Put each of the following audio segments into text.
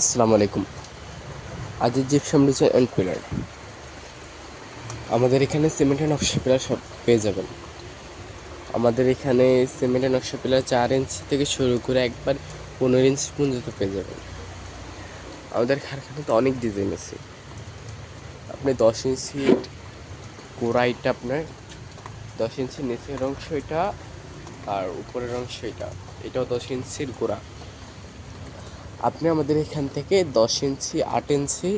আসসালামু আলাইকুম। Aziz gypsum design and pillar আমাদের এখানে সিমেন্ট সিমেন্টের নকশা পিলার সব পেয়ে যাবেন। আমাদের এখানে সিমেন্ট সিমেন্টের নকশা পিলার চার ইঞ্চি থেকে শুরু করে একবার পনেরো ইঞ্চি পর্যন্ত পেয়ে যাবেন। আমাদের কারখানাতে অনেক ডিজাইন আছে। আপনি দশ ইঞ্চি গোড়াইটা আপনার, দশ ইঞ্চি নিচের অংশ এটা আর উপরের অংশ এটা। এটাও দশ ইঞ্চির গোড়া। আপনি আমাদের এখান থেকে দশ ইঞ্চি, আট ইঞ্চি,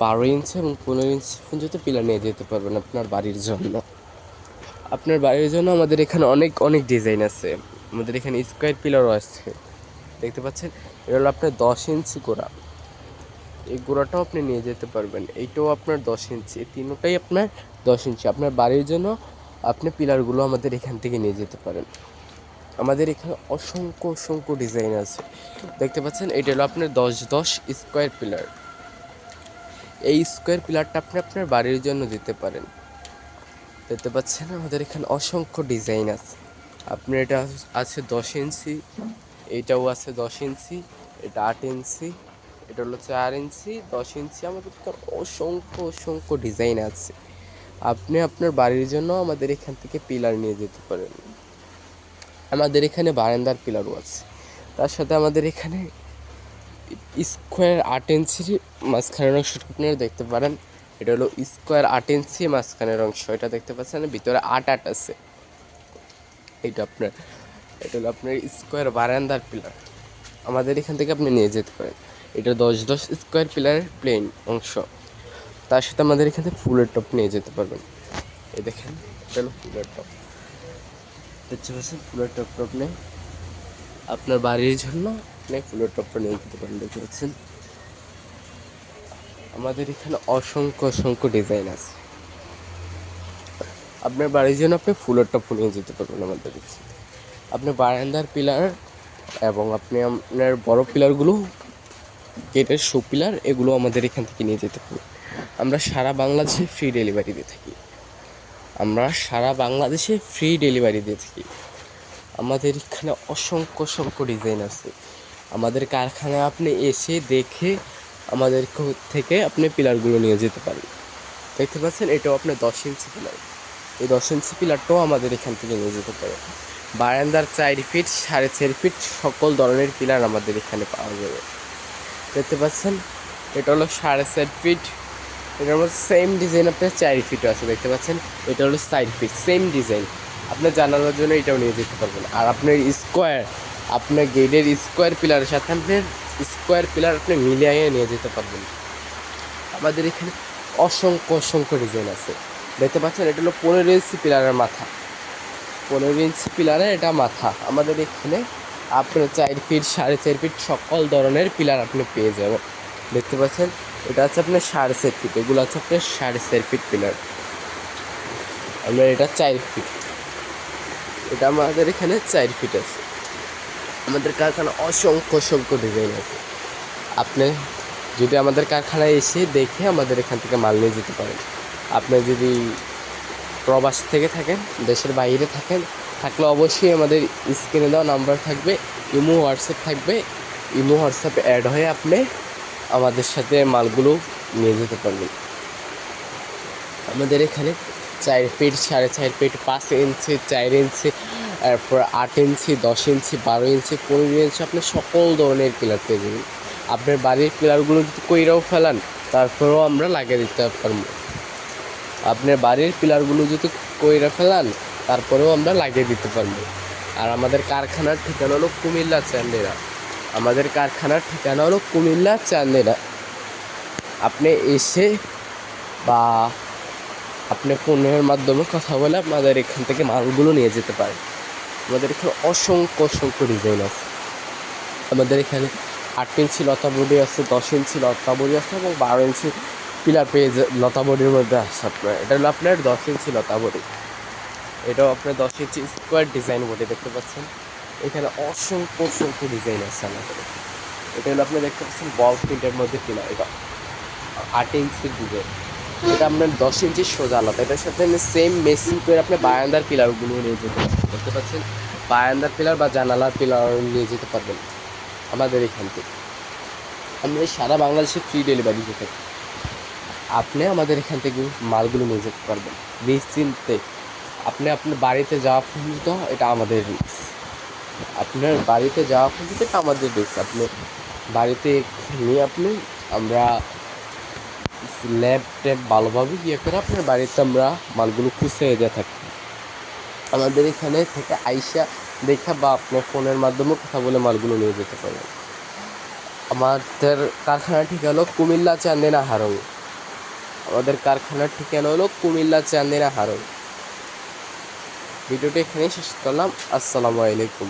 বারো ইঞ্চি এবং পনেরো ইঞ্চি পর্যন্ত পিলার নিয়ে যেতে পারবেন আপনার বাড়ির জন্য। আপনার বাড়ির জন্য আমাদের এখানে অনেক অনেক ডিজাইন আছে। আমাদের এখানে স্কোয়ার পিলারও আছে। দেখতে পাচ্ছেন? এটা হলো আপনার দশ ইঞ্চি গোড়া। এই গোড়াটাও আপনি নিয়ে যেতে পারবেন। এইটাও আপনার দশ ইঞ্চি। এই তিনটাই আপনার দশ ইঞ্চি। আপনার বাড়ির জন্য আপনি পিলারগুলো আমাদের এখান থেকে নিয়ে যেতে পারেন। আমাদের এখানে অসংখ্য অসংখ্য ডিজাইন আছে। দেখতে পাচ্ছেন, এটা হলো আপনার দশ দশ স্কোয়ার পিলার এই স্কোয়ার পিলারটা আপনি আপনার বাড়ির জন্য দিতে পারেন। দেখতে পাচ্ছেন, আমাদের এখানে অসংখ্য ডিজাইন আছে। আপনার এটা আছে দশ ইঞ্চি, এটাও আছে দশ ইঞ্চি, এটা আট ইঞ্চি, এটা হলো চার ইঞ্চি, দশ ইঞ্চি, আমাদের এখানে অসংখ্য অসংখ্য ডিজাইন আছে। আপনি আপনার বাড়ির জন্য আমাদের এখান থেকে পিলার নিয়ে যেতে পারেন। আমাদের এখানে বারান্দার পিলারও আছে তার সাথে আমাদের এখানে স্কোয়ার আট ইঞ্চির মাঝখানের অংশটা আপনারা দেখতে পারেন। এটা হলো স্কোয়ার আট ইঞ্চি মাঝখানের অংশ, এটা দেখতে পাচ্ছেন। ভিতরে আট আট আছে। এটা আপনার, এটা হলো আপনার স্কোয়ার বারান্দার পিলার। আমাদের এখান থেকে আপনি নিয়ে যেতে পারেন। এটা দশ দশ স্কোয়ার পিলারের প্লেন অংশ। তার সাথে আমাদের এখান ফুলের টপ নিয়ে যেতে পারবেন। এই দেখেন, এটা হলো ফুলের টপ দেখতে পাচ্ছেন, ফুলের টপ টপ নেই। আপনার বাড়ির জন্য আপনি ফুলের টপটা নিয়ে যেতে পারেন, দেখতে পাচ্ছেন। আমাদের এখানে অসংখ্য অসংখ্য ডিজাইন আছে। আপনার বাড়ির জন্য আপনি ফুলের টপ নিয়ে যেতে পারবেন আমাদের এখানে আপনি বারান্দার পিলার এবং আপনি আপনার বড় পিলারগুলো, গেটের শো পিলার, এগুলো আমাদের এখান থেকে নিয়ে যেতে পারবেন। আমরা সারা বাংলাদেশে ফ্রি ডেলিভারি দিয়ে থাকি। আমরা সারা বাংলাদেশে ফ্রি ডেলিভারি দিয়ে থাকি। আমাদের এখানে অসংখ্য অসংখ্য ডিজাইন আছে। আমাদের কারখানায় আপনি এসে দেখে আমাদের থেকে আপনি পিলারগুলো নিয়ে যেতে পারেন। দেখতে পাচ্ছেন, এটাও আপনার দশ ইঞ্চি পিলার এই দশ ইঞ্চি পিলারটাও আমাদের এখান থেকে নিয়ে যেতে পারে বারান্দার চার ফিট সাড়ে চার ফিট সকল ধরনের পিলার আমাদের এখানে পাওয়া যাবে। দেখতে পাচ্ছেন, এটা হলো সাড়ে চার ফিট এটার মধ্যে সেম ডিজাইন আপনার চার ফিটও আছে, দেখতে পাচ্ছেন? এটা হলো সাইড ফিট সেম ডিজাইন আপনার জানানোর জন্য এটাও নিয়ে যেতে পারবেন। আর আপনার স্কোয়ার আপনার গেটের স্কোয়ার পিলারের সাথে আপনার স্কোয়ার পিলার আপনি মিলিয়ে নিয়ে যেতে পারবেন। আমাদের এখানে অসংখ্য অসংখ্য ডিজাইন আছে। দেখতে পাচ্ছেন? এটা হলো পনেরো ইঞ্চি পিলারের মাথা। পনেরো ইঞ্চি পিলারের এটা মাথা। আমাদের এখানে আপনার চার ফিট সাড়ে চার ফিট সকল ধরনের পিলার আপনি পেয়ে যাবেন। দেখতে পাচ্ছেন? এটা আছে আপনার সাড়ে চার ফিট এগুলো আছে আপনার সাড়ে চার ফিট পিলার। আপনার এটা চার ফিট। এটা আমাদের এখানে চার ফিট আছে। আমাদের কারখানা অসংখ্য অসংখ্য ডিজাইন আছে। আপনি যদি আমাদের কারখানায় এসে দেখে আমাদের এখান থেকে মাল নিয়ে যেতে পারেন। আপনি যদি প্রবাস থেকে থাকেন, দেশের বাইরে থাকেন, থাকলে অবশ্যই আমাদের স্ক্রিনে দেওয়া নাম্বার থাকবে, ইমো, হোয়াটসঅ্যাপ থাকবে। ইমো, হোয়াটসঅ্যাপে অ্যাড হয়ে আপনি আমাদের সাথে মালগুলো নিয়ে যেতে পারবেন। আমাদের এখানে চার ফিট সাড়ে চার ফিট পাঁচ ইঞ্চি চার ইঞ্চি তারপর আট ইঞ্চি দশ ইঞ্চি বারো ইঞ্চি পনেরো ইঞ্চি আপনি সকল ধরনের পিলার পেয়ে যাবেন। আপনার বাড়ির পিলারগুলো যদি কইরাও ফেলান, তারপরেও আমরা লাগিয়ে দিতে পারব। আপনার বাড়ির পিলারগুলো যদি কইরা ফেলান, তারপরেও আমরা লাগিয়ে দিতে পারব। আর আমাদের কারখানার ঠিকানা হলো কুমিল্লা চান্দেরা আমাদের কারখানার ঠিকানা হলো কুমিল্লা চান্দেরা আপনি এসে বা আপনি ফোনের মাধ্যমে কথা বলে আপনাদের এখান থেকে মালগুলো নিয়ে যেতে পারেন। আমাদের এখানে অসংখ্য অসংখ্য ডিজাইন আছে। আমাদের এখানে আট ইঞ্চি লতা বডি আছে, দশ ইঞ্চি লতা বডি আছে এবং বারো ইঞ্চি পিলার পেয়ে যা- লতা বডির মধ্যে আছে আপনার। এটা হলো আপনার দশ ইঞ্চি লতা বডি। এটাও আপনার দশ ইঞ্চি স্কোয়ার ডিজাইন বডি দেখতে পাচ্ছেন। এখানে অসংখ্য অসংখ্য ডিজাইন আছে আমাদের এটা হলো আপনি দেখতে পাচ্ছেন বল প্রিন্টের মধ্যে পিলার এটা। আট ইঞ্চির ডিজাইন এটা আপনার দশ ইঞ্চি সোজা আলাদা। এটার সাথে সেম মেশিন করে আপনি বারান্দার পিলারগুলো নিয়ে যেতে পারবেন। দেখতে পাচ্ছেন? বারান্দার পিলার বা জানালার পিলার নিয়ে যেতে পারবেন আমাদের এখান থেকে। আমরা সারা বাংলাদেশে ফ্রি ডেলিভারি থাকি আপনি আমাদের এখান থেকে মালগুলো নিয়ে যেতে পারবেন। নিশ্চিন্তে। আপনি আপনার বাড়িতে যাওয়া পর্যন্ত এটা আমাদের রিস্ক আপনার বাড়িতে যাওয়া পর্যন্ত আমাদের রিস্ক আপনি বাড়িতে নিয়ে আপনি আমরা ল্যাব ট্যাব ভালোভাবে ইয়ে করে আপনার বাড়িতে আমরা মালগুলো খুঁজে দিয়ে থাকি। আমাদের এখানে থেকে আইসা দেখা বা আপনার ফোনের মাধ্যমে কথা বলে মালগুলো নিয়ে যেতে পারবেন আমাদের কারখানার ঠিকানা হলো কুমিল্লা চান্দিনা হারং। আমাদের কারখানার ঠিকানা হলো কুমিল্লা চান্দিনা হারং। ভিডিওটি এখানেই শেষ করলাম। আসসালামু আলাইকুম।